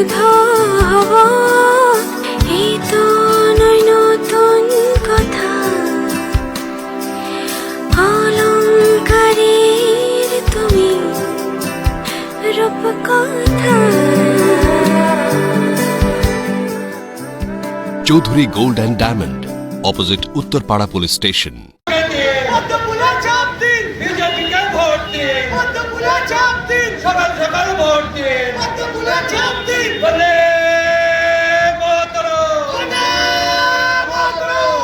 মুগ্ধ হব এই তো নয় নতুন কথা। অলঙ্কারের তুমি রূপকথা। Chowdhury gold and diamond, opposite Uttarpara police station. দিন পদ্মফুলের চাপ দিন? সকাল সকাল ভোট দিন। পদ্মফুলের চাপ দিন? বলে মাতরম বলে মাতরম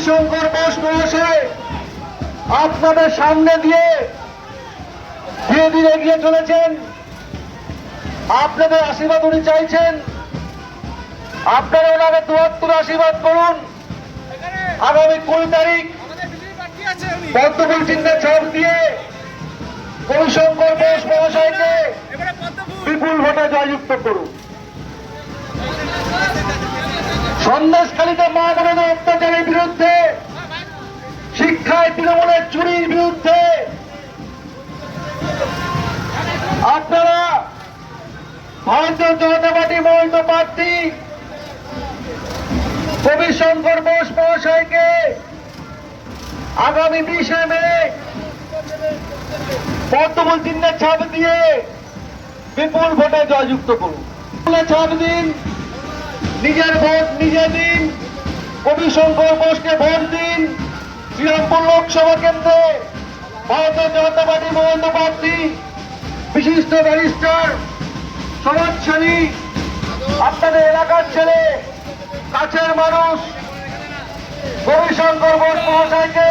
রবিশঙ্কর বোস মহাশয়, আপনাদের সামনে দিয়ে ধীরে ধীরে এগিয়ে চলেছেন। আপনাদের আশীর্বাদ উনি চাইছেন। আপনারা ওনাকে দুয়াত্তর আশীর্বাদ করুন। আগামী কুড়ি তারিখ পদ্মফুল চিহ্নে ছাপ দিয়ে রবিশঙ্কর বোস মহাশয়কে বিপুল ভোটে জয়যুক্ত করুন। সন্দেশখালীতে মা শিক্ষায় তৃণমূলের চুরির বিরুদ্ধে আপনারা ভারতীয় জনতা পার্টি, মনোনীত প্রার্থী কবি শঙ্কর বোস মহাশয়কে আগামী বিশে মে পদ্মমূল চিহ্নের ছাপ দিয়ে বিপুল ভোটে জয়যুক্ত করুন। ছাপ দিন, নিজের ভোট নিজে দিন কবি শঙ্কর বোসকে ভোট দিন। শ্রীরামপুর লোকসভা কেন্দ্রে ভারতীয় জনতা পার্টি মহেন্দ্র প্রার্থী বিশিষ্ট ব্যারিস্টার সমাজশালী আপনাদের এলাকার ছেলে, কাছের মানুষ কবি শঙ্কর বোস মহাশয়কে